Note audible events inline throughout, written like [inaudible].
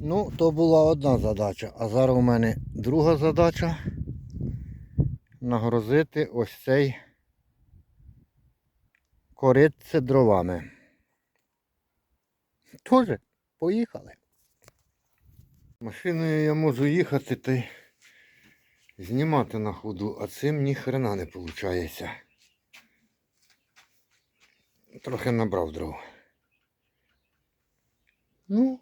Ну, то була одна задача, а зараз у мене друга задача нагрузити ось цей коритце дровами. Тоже поїхали. Машиною я можу їхати та й знімати на ходу, а цим ні хрена не виходить. Трохи набрав дров. Ну,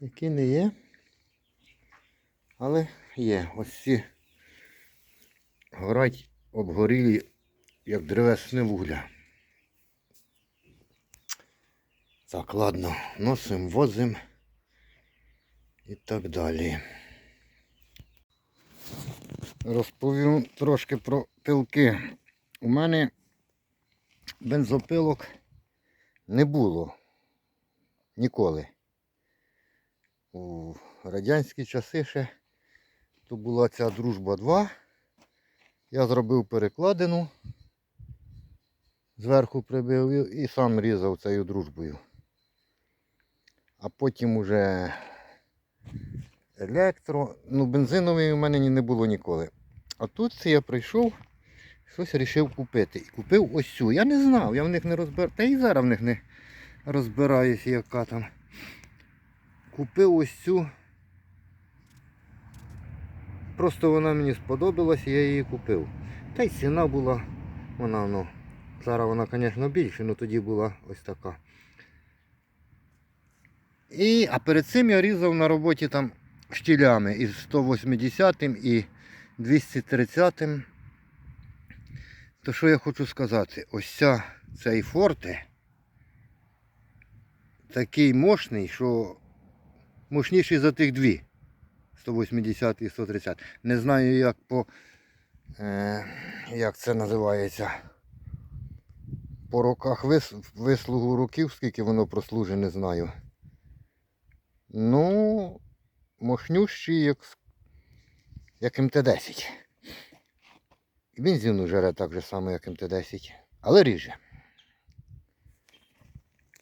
які не є. Але є. Ось ці горать обгорілі, як древесне вугля. Так, ладно, носим, возим і так далі. Розповім трошки про пилки. У мене бензопилок не було ніколи. У радянські часи ще то була ця дружба 2. Я зробив перекладину, зверху прибив і- сам різав цією дружбою. А потім уже електро. Ну, бензинової у мене не було ніколи. А тут я прийшов, щось вирішив купити. І купив ось цю. Я не знав, я в них не розбираю. Та і зараз в них не розбираюся, яка там. Купив ось цю. Просто вона мені сподобалась, я її купив. Та й ціна була, вона ну, зараз вона, звісно, більше, але тоді була ось така. І, а перед цим я різав на роботі там штілями із 180 і 230. То що я хочу сказати? Ось ця, цей форте такий мощний, що мощніший за тих дві. 180 і 130. Не знаю, як по е, як це називається. По роках вис, вислугу років, скільки воно прослужить, не знаю. Ну, мощнющий, як, як МТ-10. І бензину жере так же само, як МТ-10. Але ріже.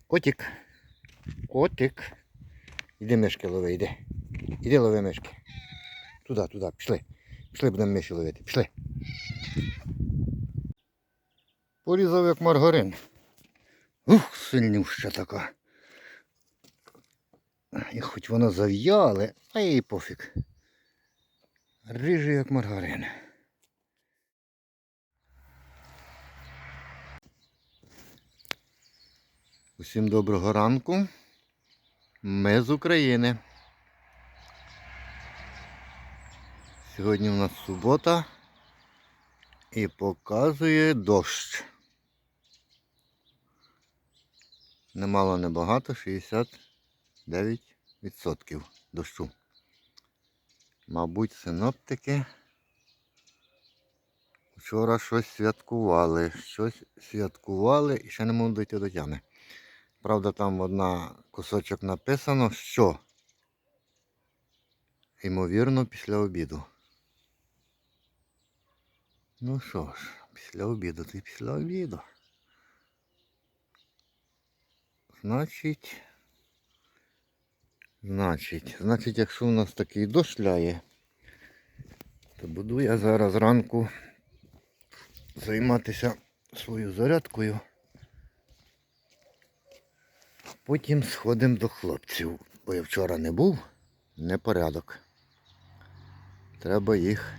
Котик. Котик. Іди мишки лови, йди. Іди лови мишки. Туди, туди, пішли. Пішли, будемо миші ловити. Пішли. Порізав як маргарин. Ух, сильнюща така. І хоч воно зав'яле, а їй пофіг. Рижий як маргарин. Усім доброго ранку. Ми з України. Сьогодні у нас субота і показує дощ. Немало небагато, 69% дощу. Мабуть, синоптики вчора щось святкували. Щось святкували і ще не можуть дійти до тями. Правда, там одна кусочок написано, що ймовірно після обіду. Ну що ж, після обіду ти після обіду. Значить, значить, значить, якщо у нас такий дощ ляє, то буду я зараз ранку займатися своєю зарядкою. Потім сходимо до хлопців, бо я вчора не був, непорядок. Треба їх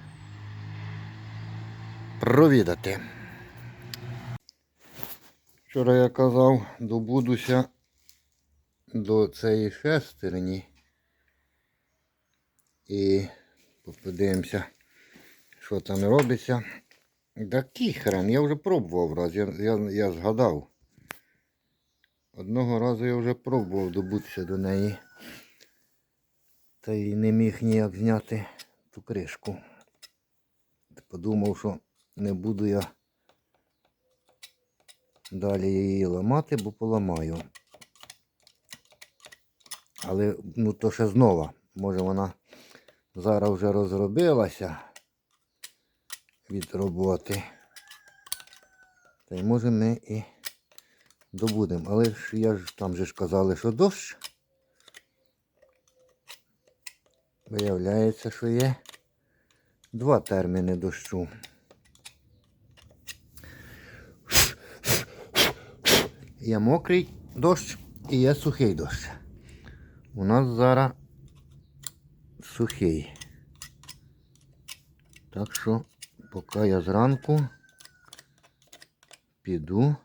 провідати. Вчора я казав, добудуся до цієї шестерні і подивимося, що там робиться. Такий хрен, я вже пробував раз, я, я, я згадав. Одного разу я вже пробував добутися до неї. Та й не міг ніяк зняти ту кришку. Подумав, що не буду я далі її ламати, бо поламаю. Але ну то ще знова. Може вона зараз вже розробилася від роботи. Та й може ми і добудемо. Але ж я ж там же ж казали, що дощ. Виявляється, що є два терміни дощу. Є мокрий дощ і є сухий дощ. У нас зараз сухий. Так що, поки я зранку піду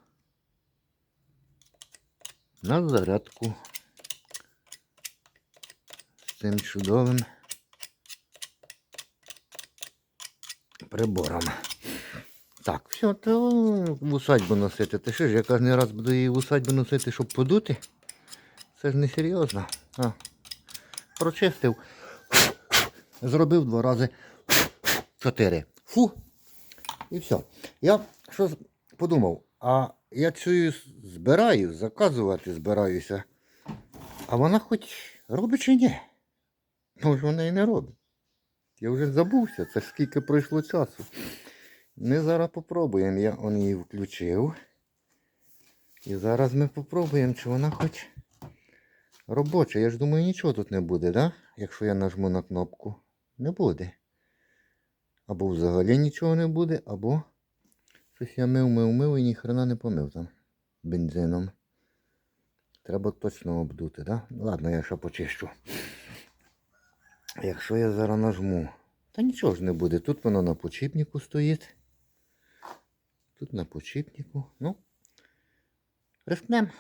на зарядку з цим чудовим прибором. Так, все, то в усадьбу носити. Ти що ж, я кожен раз буду її в усадьбу носити, щоб подути? Це ж не серйозно. А, прочистив. Зробив два рази чотири. Фу. І все. Я що подумав, а я цю збираю, заказувати збираюся. А вона хоч робить чи ні? Може вона і не робить. Я вже забувся, це ж скільки пройшло часу. Ми зараз попробуємо. Я он її включив. І зараз ми попробуємо, чи вона хоч робоча. Я ж думаю, нічого тут не буде, да? Якщо я нажму на кнопку. Не буде. Або взагалі нічого не буде, або щось я мив, мив, мив і ніхрена не помив там бензином. Треба точно обдути, да? Ладно, я ще почищу. Якщо я зараз нажму, та нічого ж не буде. Тут воно на почіпнику стоїть. Тут на почіпнику. Ну, рискнем.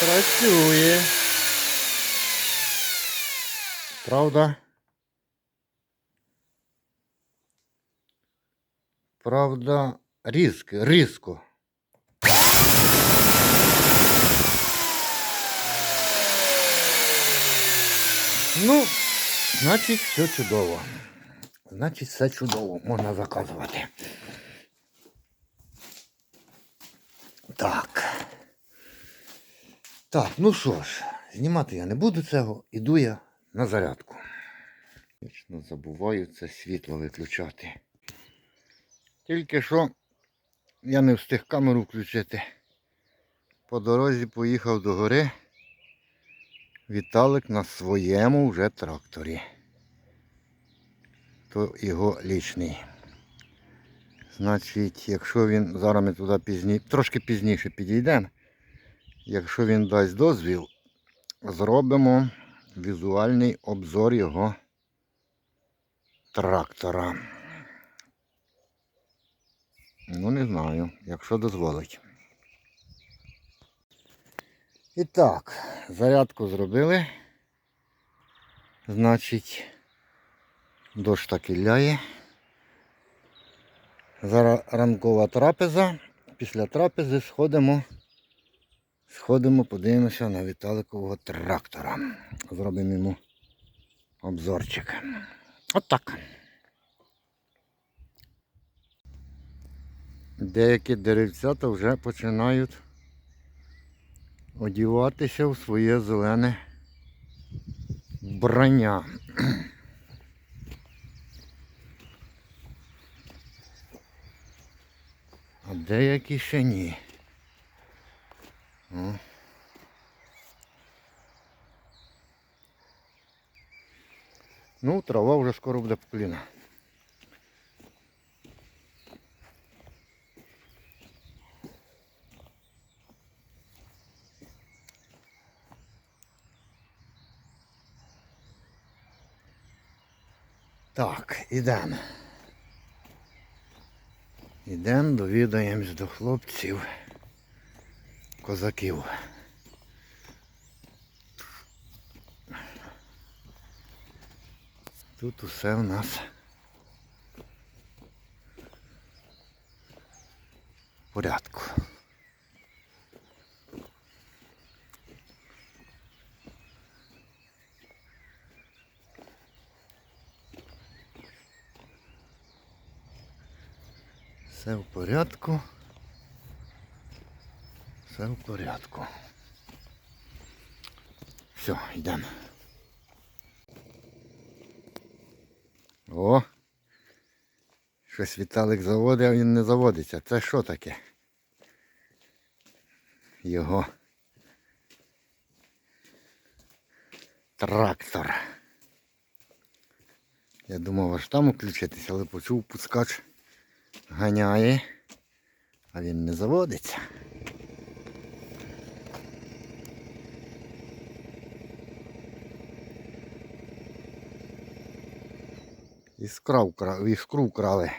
Працює. Правда? Правда, різко, різко. Ну, значить, все чудово. Значить, все чудово. Можна заказувати. Так. Так, ну що ж, знімати я не буду цього, іду я на зарядку. Вічно забуваю це світло виключати. Тільки що я не встиг камеру включити. По дорозі поїхав до гори. Віталик на своєму вже тракторі. То його лічний. Значить, якщо він, зараз ми туди пізні, трошки пізніше підійдемо. Якщо він дасть дозвіл, зробимо візуальний обзор його трактора. Ну, не знаю, якщо дозволить. І так, зарядку зробили. Значить, дощ так і ляє. Зараз ранкова трапеза. Після трапези сходимо. Сходимо, подивимося на Віталикового трактора. Зробимо йому обзорчик. От так. Деякі деревцята вже починають одіватися в своє зелене вбрання. А деякі ще ні. Ну, трава вже скоро буде по коліна. Так, ідемо. Ідемо, довідаємось до хлопців, козаків. Тут усе у нас в порядку. Все в порядку. Все в порядку. Все, йдемо. О! Щось Віталик заводить, а він не заводиться. Це що таке? Його трактор. Я думав аж там включитись, але почув пускач ганяє, а він не заводиться. Вкра... іскру вкрали.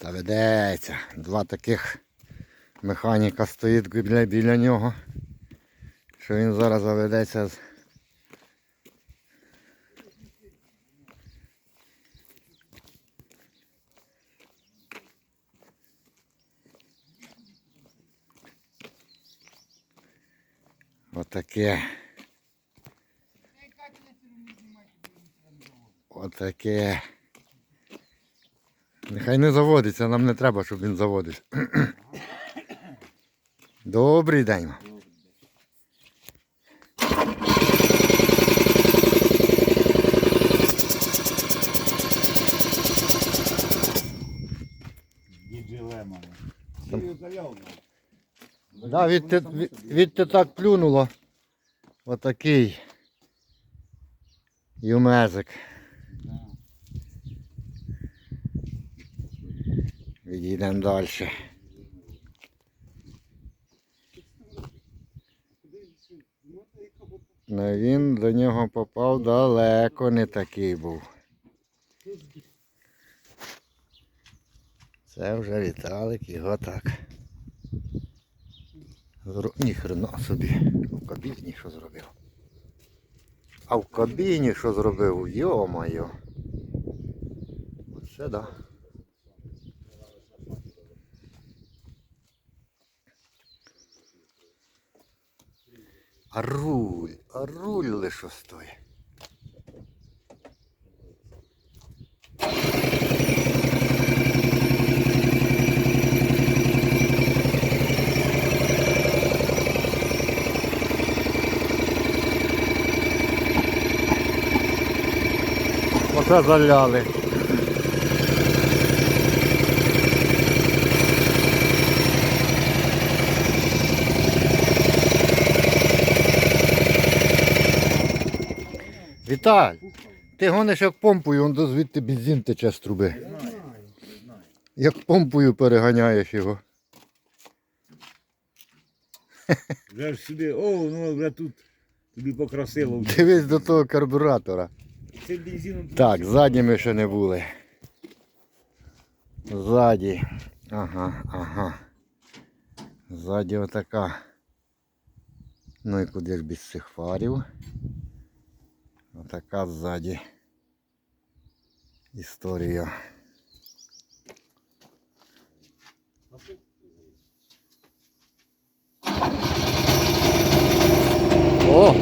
Та ведеться. Два таких механіка стоїть біля, біля нього. Що він зараз заведеться з. Отаке. Отаке. Нехай не заводиться, нам не треба, щоб він заводився. [coughs] Добрий день. вам. Діджі Лемон. Сію заляв. Да, відти, від, відти так плюнуло. Отакий. Юмезик. Відійдемо далі. Ну він до нього попав далеко не такий був. Це вже Віталик його так. Зро- Ні собі. В кабіні що зробив. А в кабіні що зробив? Йо-моє. Оце да. А руль, а руль лише стоїть. Оце заляли. Віталь, ти гониш як помпою, он звідти бензин тече з труби. Як помпою переганяєш його. Вже ж сюди, о, ну вже тут тобі покрасило. Дивись до того карбюратора. Це бензином. Так, ззаді ми ще не були. Ззаді. Ага, ага. Ззаді отака. Ну і куди ж без цих фарів. Отака ззаді. Історія. О!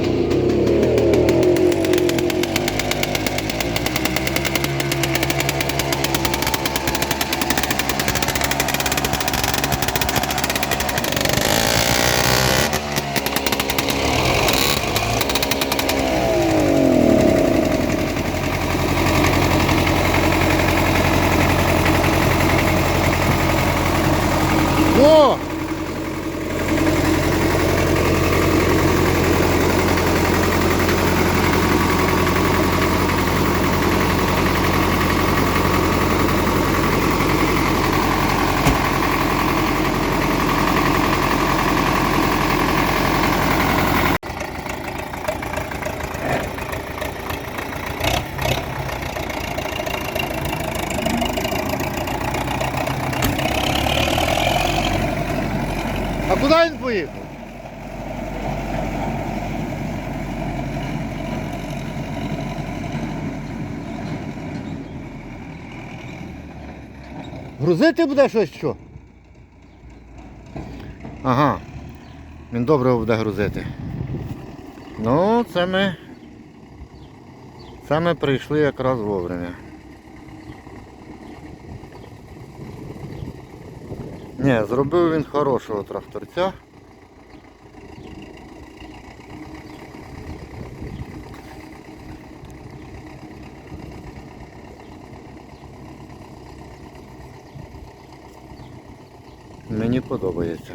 О! А куди він поїхав? Грузити буде щось що? Ага. Він добре буде грузити. Ну, це ми. Це ми прийшли якраз вовремя. Ні, зробив він хорошого тракторця. Мені подобається.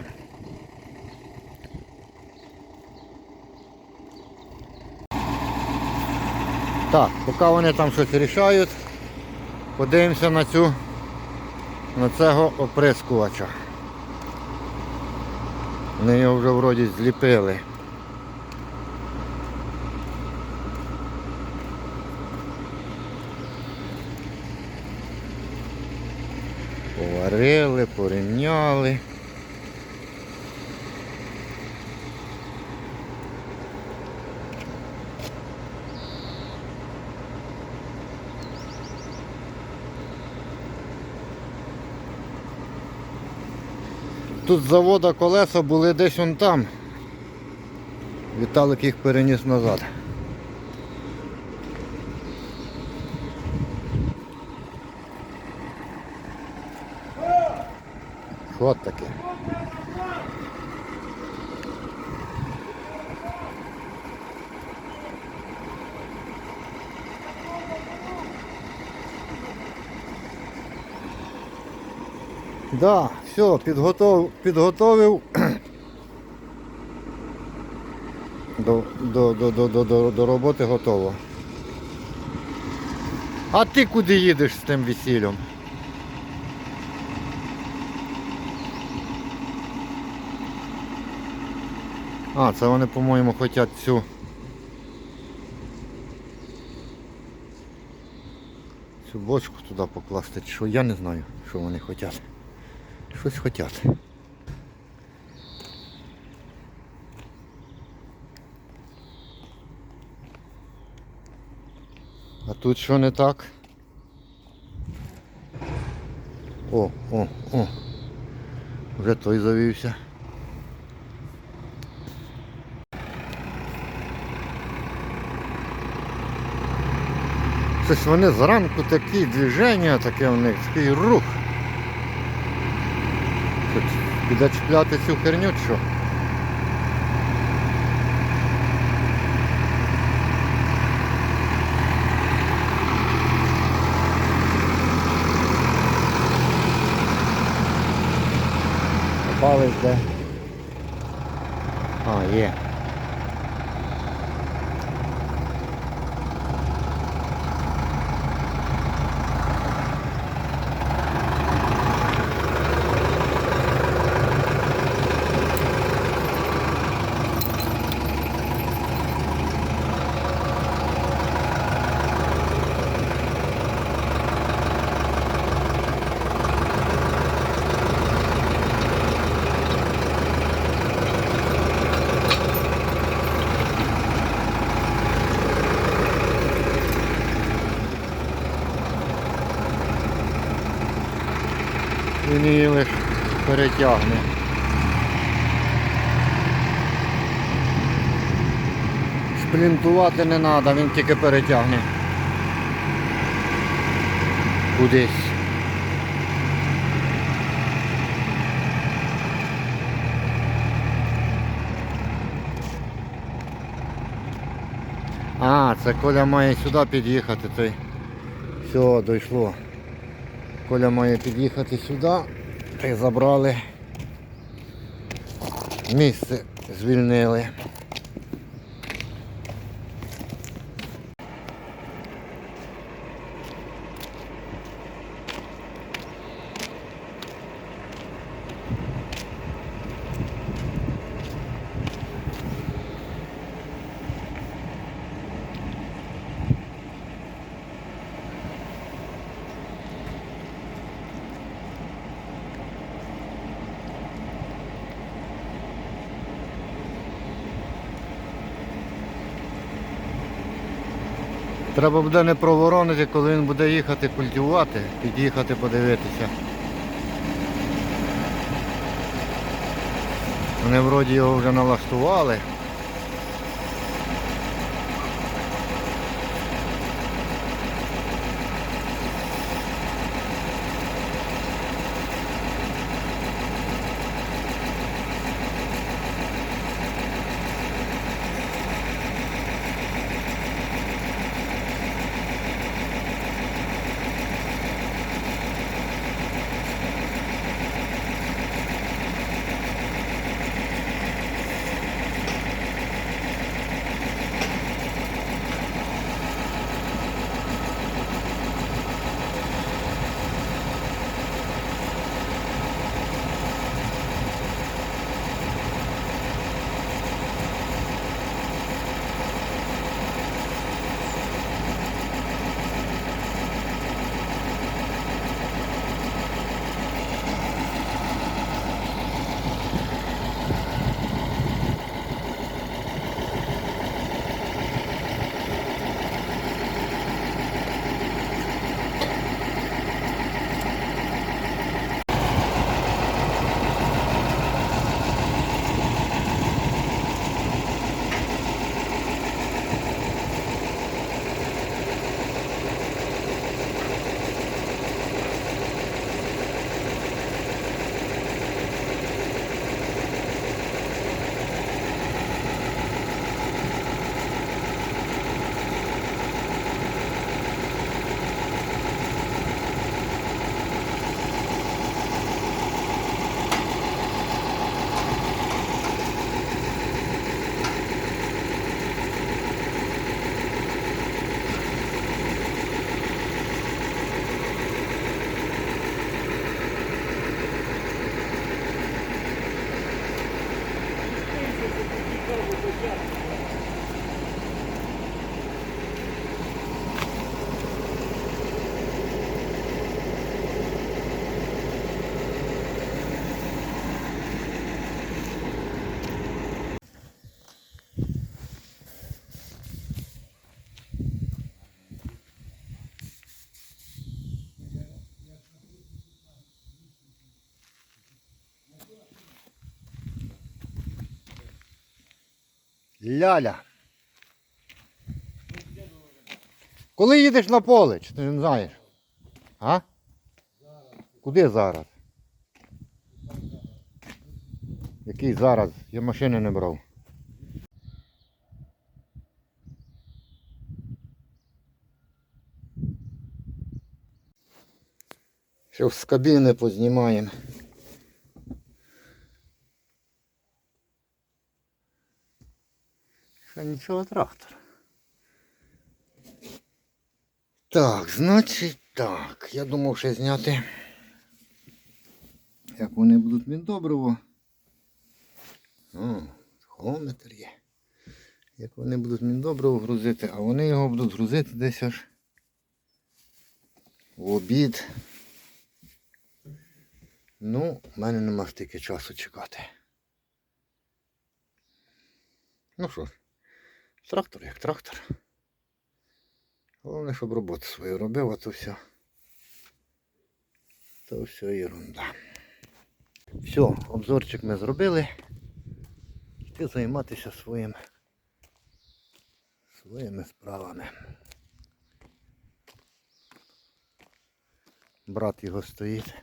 Так, поки вони там щось рішають, подивимося на цю на цього оприскувача. Вони його вже вроді зліпили. Поварили, порівняли. Тут завода колеса були десь вон там. Віталик їх переніс назад. Що таке? Да, все, підготов, підготовив [clears throat] до, до, до, до, до, до роботи готово. А ти куди їдеш з тим весіллям? А, це вони, по-моєму, хочуть цю. Цю бочку туди покласти, що я не знаю, що вони хочуть. Щось хочуть. А тут що не так? О, о, о. Вже той завівся. Щось вони зранку такі движення, таке у них, такий рух. Піде чіпляти цю херню що? Палець де? А, є. Її лише перетягне. Шплінтувати не треба, він тільки перетягне. Кудись. А, це Коля має сюди під'їхати, той. Все, дійшло. Коля має під'їхати сюди. Та забрали. Місце звільнили. Треба буде не проворонити, коли він буде їхати культивувати, під'їхати подивитися. Вони вроді його вже налаштували. Ляля. Коли їдеш на поле, чи ти не знаєш? А? Куди зараз? Який зараз? Я машини не брав. Що з кабіни познімаємо. Нічого трактор. Так, значить так. Я думав ще зняти. Як вони будуть міндобриво. О, тахометр є. Як вони будуть міндобриво грузити, а вони його будуть грузити десь аж в обід. Ну, в мене нема стільки часу чекати. Ну що ж, трактор як трактор. Головне, щоб роботу свою робив, а то все. То все ерунда. Все, обзорчик ми зробили. Йти займатися своїм, своїми справами. Брат його стоїть.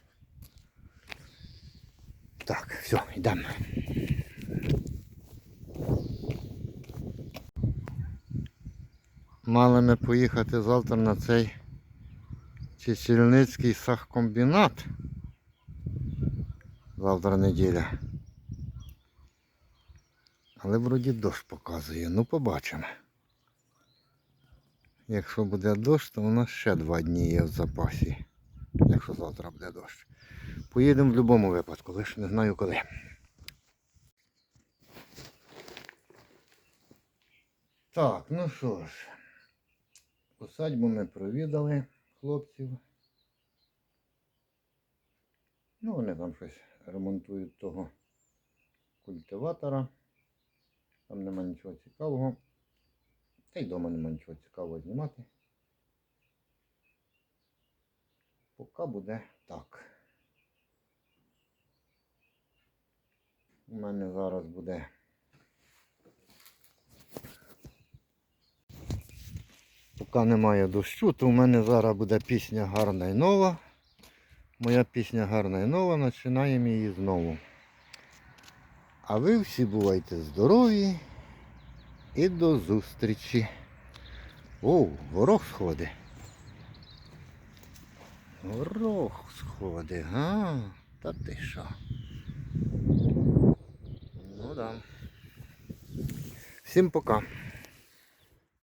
Так, все, йдемо. Мали ми поїхати завтра на цей Чечільницький сахкомбінат. Завтра неділя. Але вроді дощ показує. Ну побачимо. Якщо буде дощ, то у нас ще два дні є в запасі. Якщо завтра буде дощ. Поїдемо в будь-якому випадку, лише не знаю коли. Так, ну що ж, усадьбу ми провідали хлопців. Ну, вони там щось ремонтують того культиватора. Там нема нічого цікавого. Та й вдома нема нічого цікавого знімати. Поки буде так. У мене зараз буде. Поки немає дощу, то у мене зараз буде пісня гарна і нова. Моя пісня гарна і нова, починаємо її знову. А ви всі бувайте здорові і до зустрічі. О, горох сходить. Горох сходить, га? Та ти що? Ну да. Всім пока.